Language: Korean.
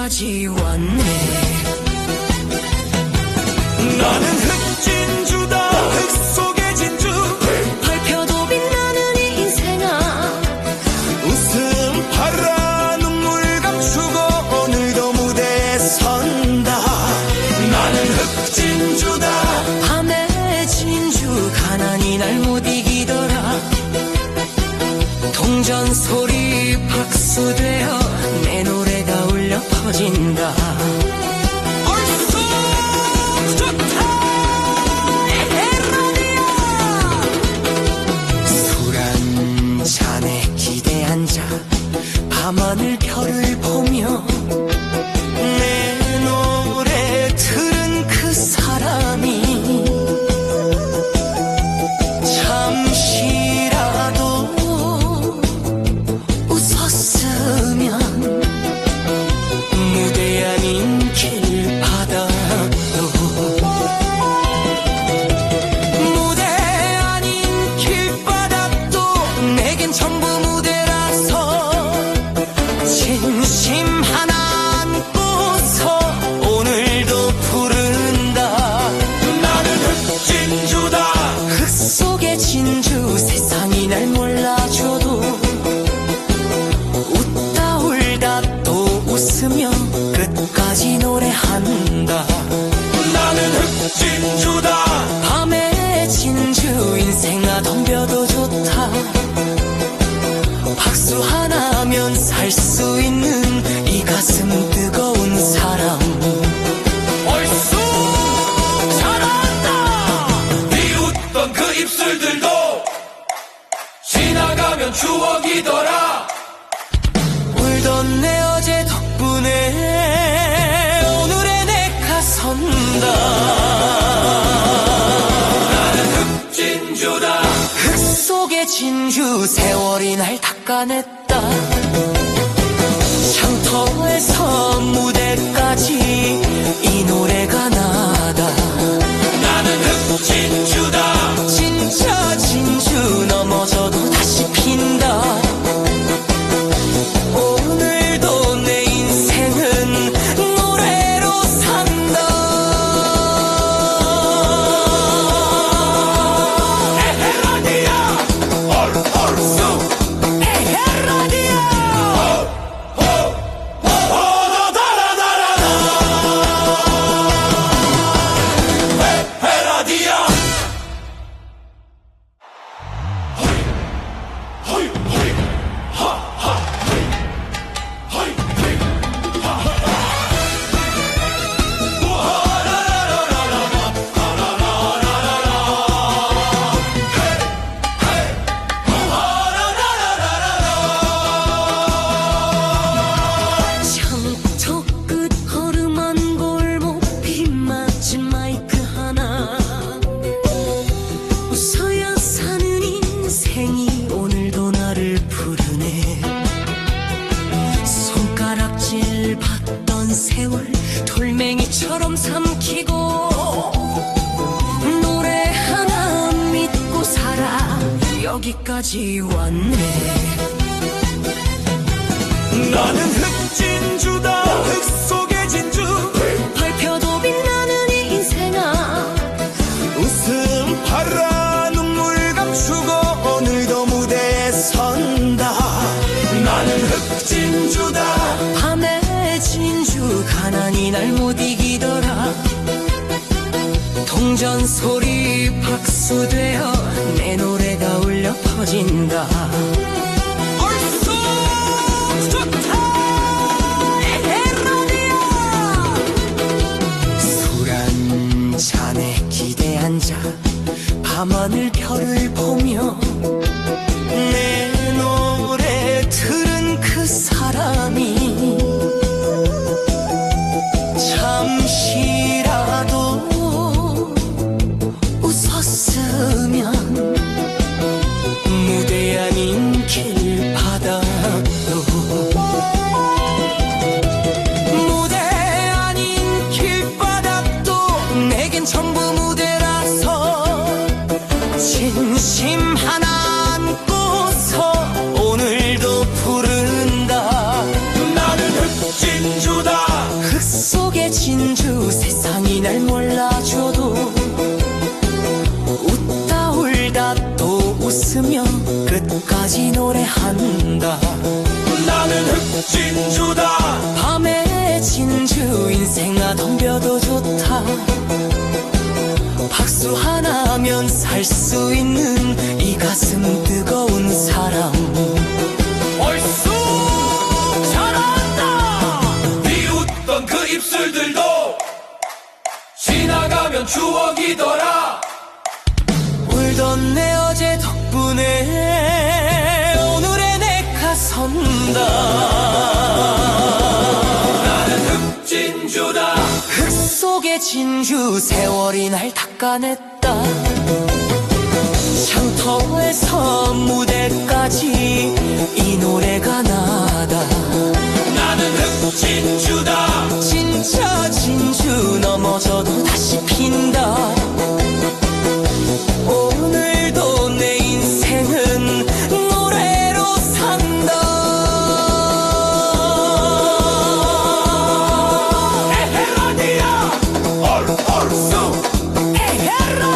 여기까지 왔네. 나는 흑진주다. 흑 속의 진주. 발표도 빛나는 이 인생아. 웃음 팔아 눈물 감추고 오늘도 무대에 선다. 나는 흑진주다. 밤의 진주 가난이 날 못 이기더라. 동전 소리 박수되어 내노 래가 살수 있는 이 가슴 뜨거운 사랑. 얼쑤 잘한다! 비웃던 그 입술들도 지나가면 추억이더라. 울던 내 어제 덕분에 오늘의 내가 선다. 나는 흑진주다. 흙 속의 진주 세월이 날 닦아냈다 샹터에서 무대까지 이 노래가 나다. 나는 흑진주다. 진짜 진주 넘어져도 다시 핀다. 오늘도 내 인생은 노래로 산다 여기까지 왔네. 나는 흑진주다. 흑 속의 진주. 발표도 빛나는 이 인생아. 웃음 팔아 눈물 감추고 오늘도 무대에 선다. 나는 흑진주다. 밤의 진주 가난이 날 못 이기더라 동전 소리 박수되어 내 노래가 울려 퍼진다 산다. 나는 흑진주다. 밤의 진주 인생아 덤벼도 좋다. 박수 하나면 살 수 있는 이 가슴 뜨거운 사람. 얼쑤 잘한다. 비웃던 그 입술들도 지나가면 추억이더라. 울던 내 어제 덕분에 선다. 나는 흑진주다. 흙 속의 진주 세월이 날 닦아냈다. 장터에서 무대까지 이 노래가 나다. 나는 흑진주다. 진짜 진주 넘어져도 다시 핀다 su.